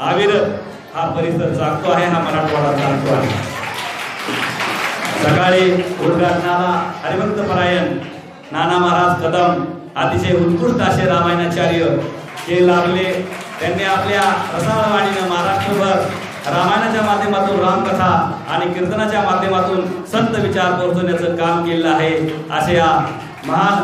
अविरत हा परिसर जागतो आहे हा मराठवाडा जागतो आहे. सकाळी उद्घाटनाला हरिभक्त परायण नाना महाराज कदम अतिशय उत्कृष्ट असे रामायणाचार्य हे लाभले त्यांनी आपल्या रसाळवाणीनं महाराष्ट्रभर रामायणाच्या माध्यमातून रामकथा आणि कीर्तनाच्या माध्यमातून संत विचार पोहोचवण्याचं काम केलेलं आहे असे या महान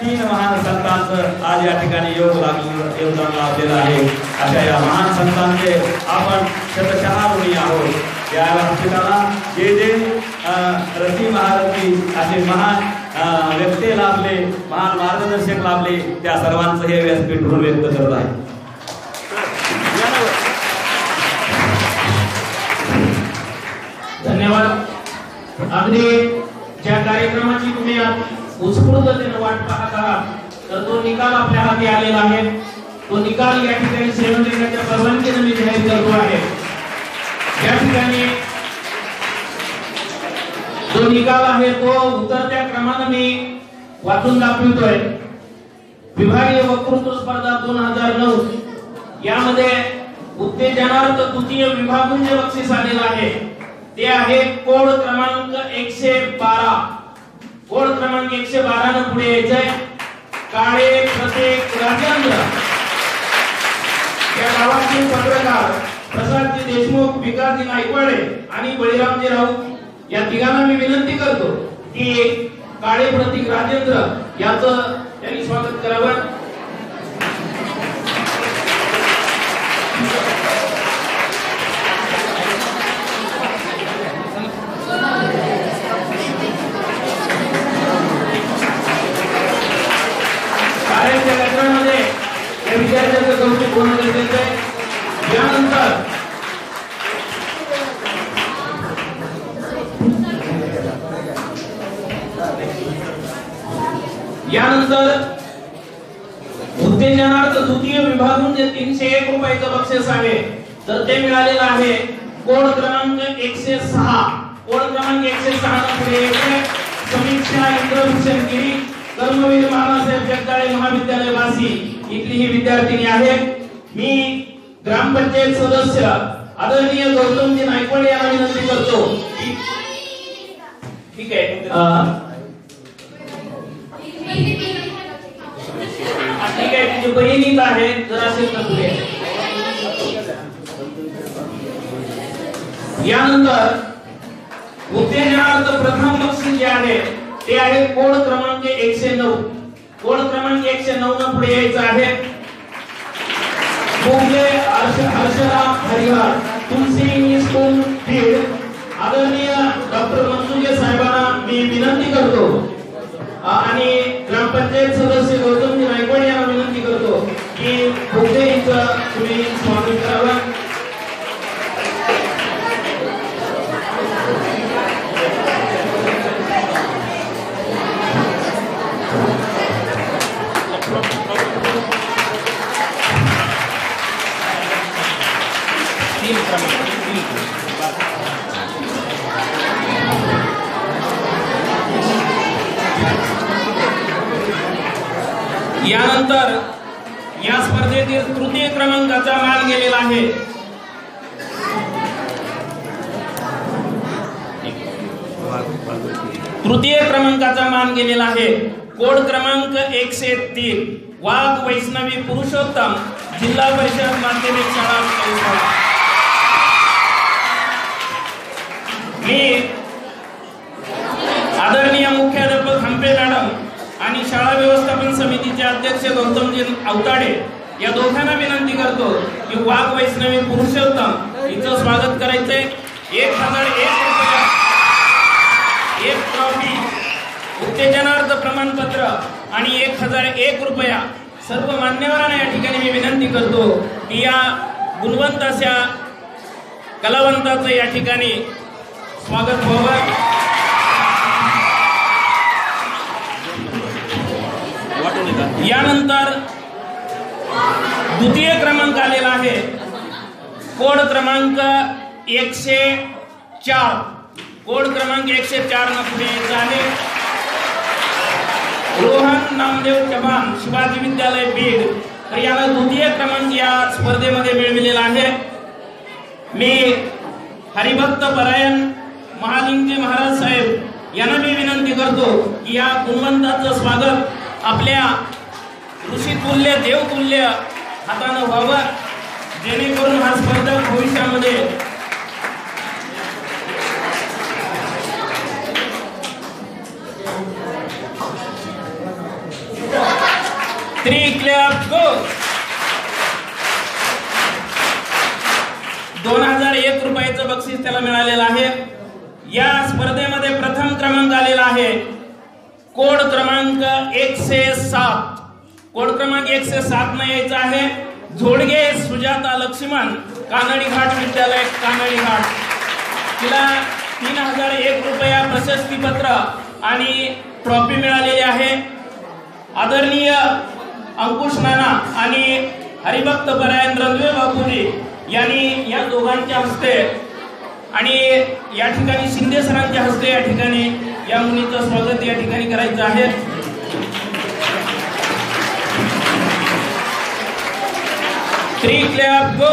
तीन महान संतांचं आज या ठिकाणी योग लागलं योगदान लाभलेलं आहे. अशा या महान संतांचे आपण शतशहा ऋणी आहोत. या व्यासपीठाला जे जे रती महारथी असे महान व्यक्ती लाभले महान मार्गदर्शक लाभले त्या सर्वांचं हे व्यासपीठ म्हणून व्यक्त करत आहे. धन्यवाद. अगदी ज्या कार्यक्रमाची तुम्ही उत्स्फूर्ततेने वाट पाहत आहात तर तो निकाल आपल्या हाती आलेला आहे. तो निकाल या ठिकाणी सेवन देण्याच्या परवानगीने मी जाहीर करतो आहे. या ठिकाणी जो निकाल आहे तो उतरत्या क्रमाने मी वाचून दाखवतोय. विभागीय वक्तृत्व स्पर्धा दोन हजार नऊ. यामध्ये उत्तेजनार्थ तृतीय विभागून जे बक्षीस आलेलं आहे. ते आहे कोड क्रमांक एकशे बारा. कोड क्रमांक एकशे बारा न पुढे यायचंय. काळे प्रत्येक राजेंद्र या गावातील पत्रकार प्रसादजी देशमुख विकासजी नायकवाडे आणि बळीरामजी राऊत या तिघांना मी विनंती करतो की काळे प्रतीक राजेंद्र याचं त्यांनी स्वागत करावं. या विद्यार्थ्यांचं कौतुक होणं गरजेचं आहे यानंतर यानंतर उत्तेजनार्थ द्वितीय विभाग म्हणजे तीनशे एक रुपयाचं बक्षीस आहे. तर ते मिळालेलं आहे कोड क्रमांक एकशे सहा. कोड क्रमांक एकशे सहा पुढे समीक्षा इंद्रभूषण गिरी कर्मवीर मामासाहेब जगदाळे महाविद्यालय वासी इथली ही विद्यार्थिनी आहे. मी ग्रामपंचायत सदस्य. आदरणीय गौतमजी नायकवाडे यांना विनंती करतो. ठीक आहे. ठीक आहे तुझी बहिणीच आहे. जर असेल तर पुढे. यानंतर उत्तेजनार्थ प्रथम बक्षीस जे आहे ते आहे कोड क्रमांक एकशे नऊ. कोण क्रमांक एकशे नऊ न पुढे यायचं आहे? मोगले हर्षराम हरिहर. तुलसी स्कूल बीड. आदरणीय डॉक्टर मनसुजे साहेबांना मी विनंती करतो. आणि ग्रामपंचायत सदस्य गौतमजी नायकवाड यांना विनंती करतो की भोगले यांचं तुम्ही यानंतर या स्पर्धेतील तृतीय क्रमांकाचा मान गेलेला आहे. तृतीय क्रमांकाचा मान गेलेला आहे. कोड क्रमांक एकशे तीन. वाघ वैष्णवी पुरुषोत्तम जिल्हा परिषद माध्यमिक शाळा अध्यक्ष गौतमजी अवताडे या दोघांना विनंती करतो की वाघ वैष्णवी पुरुषोत्तम हिचं स्वागत करायचंय. एक हजार एक रुपया. एक ट्रॉफी उत्तेजनार्थ प्रमाणपत्र आणि एक हजार एक रुपया. सर्व मान्यवरांना या ठिकाणी मी विनंती करतो की या गुणवंत अशा कलावंताचं या ठिकाणी स्वागत व्हावं. यानंतर द्वितीय क्रमांक आलेला आहे. कोड क्रमांक एकशे चार. कोड क्रमांक एकशे चार न पुढे यायचं आहे रोहन नामदेव चव्हाण शिवाजी विद्यालय बीड. तर याला द्वितीय क्रमांक या स्पर्धेमध्ये मिळविलेला आहे. मी हरिभक्त परायण महालिंगजी महाराज साहेब यांना मी विनंती करतो की या गुणवंताचं स्वागत आपल्या ऋषितुल्य देवतुल्य हातानं व्हावं जेणेकरून हा स्पर्धक भविष्यामध्ये थ्री क्लॅप गो दोन हजार एक रुपयाचं बक्षीस त्याला मिळालेलं आहे. या स्पर्धेमध्ये प्रथम क्रमांक आलेला आहे. कोड क्रमांक एकशे सात. कोड क्रमांक एकशे सात न यायचा आहे. झोडगे सुजाता लक्ष्मण कानडी घाट विद्यालय कानडी घाट. तिला तीन हजार एक रुपया प्रशस्ती पत्र आणि ट्रॉफी मिळालेली आहे. आदरणीय अंकुश नाना आणि हरिभक्त परायण रणवे बापूजी यांनी या दोघांच्या हस्ते आणि या ठिकाणी शिंदे सरांच्या हस्ते या ठिकाणी या मुलीचं स्वागत या ठिकाणी करायचं आहे. थ्री क्लॅप गो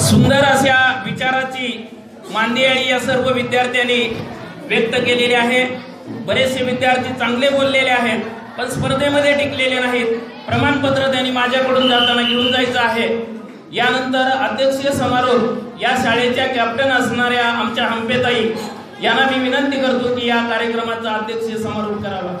सुंदर अशा विचाराची मांदियाळी या सर्व विद्यार्थ्यांनी व्यक्त केलेली आहे. बरेचसे विद्यार्थी चांगले बोललेले आहेत पण स्पर्धेमध्ये टिकलेले नाहीत. प्रमाणपत्र त्यांनी माझ्याकडून जाताना घेऊन जायचं आहे. यानंतर अध्यक्षीय समारोह या शाळेच्या कॅप्टन असणाऱ्या आमच्या हंपेताई यांना मी विनंती करतो की या कार्यक्रमाचा अध्यक्ष समारोह करावा.